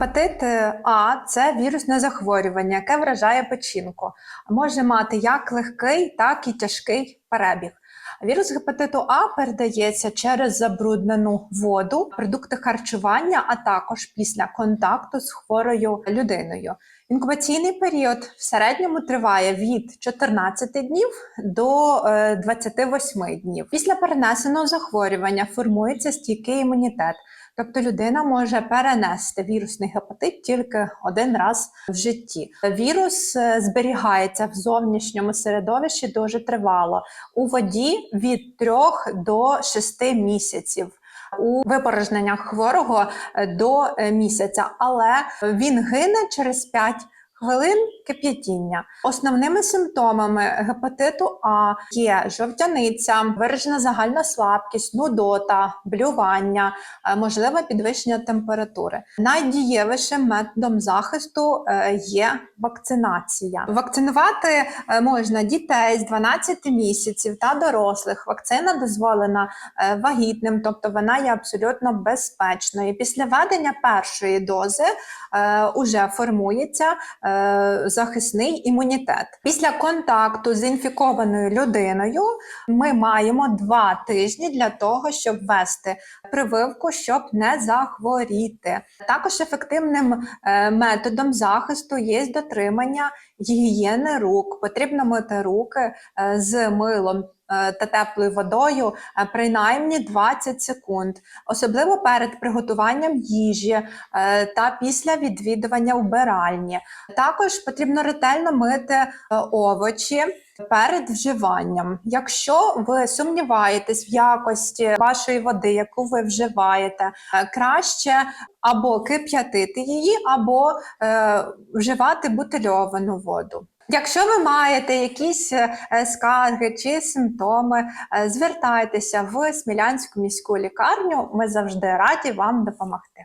Гепатит А це вірусне захворювання, яке вражає печінку. Може мати як легкий, так і тяжкий перебіг. Вірус гепатиту А передається через забруднену воду, продукти харчування, а також після контакту з хворою людиною. Інкубаційний період в середньому триває від 14 днів до е, 28 днів. Після перенесеного захворювання формується стійкий імунітет. Тобто людина може перенести вірусний гепатит тільки один раз в житті. Вірус е, зберігається в зовнішньому середовищі дуже тривало у воді від 3 до 6 місяців. У випорожненнях хворого е, до е, місяця, але він гине через 5 хвилин кип'ятіння. Основними симптомами гепатиту А є жовтяниця, виражена загальна слабкість, нудота, блювання, е, можливе підвищення температури. Найдієвішим методом захисту е, є вакцинація. Вакцинувати е, можна дітей з 12 місяців та дорослих. Вакцина дозволена вагітним, тобто вона є абсолютно безпечною. Після введення першої дози уже формується захисний імунітет. Після контакту з інфікованою людиною ми маємо два тижні для того, щоб ввести прививку, щоб не захворіти. Також ефективним е, методом захисту є дотримання гігієни рук. Потрібно мити руки е, з милом. Е, Та теплою водою е, принаймні 20 секунд, особливо перед приготуванням їжі е, та після відвідування вбиральні. Також потрібно ретельно мити овочі перед вживанням. Якщо ви сумніваєтесь в якості вашої води, яку ви вживаєте, краще або кип'ятити її, або е, вживати бутильовану воду. Якщо ви маєте якісь е, скарги чи симптоми, е, звертайтеся в Смілянську міську лікарню. Ми завжди раді вам допомогти.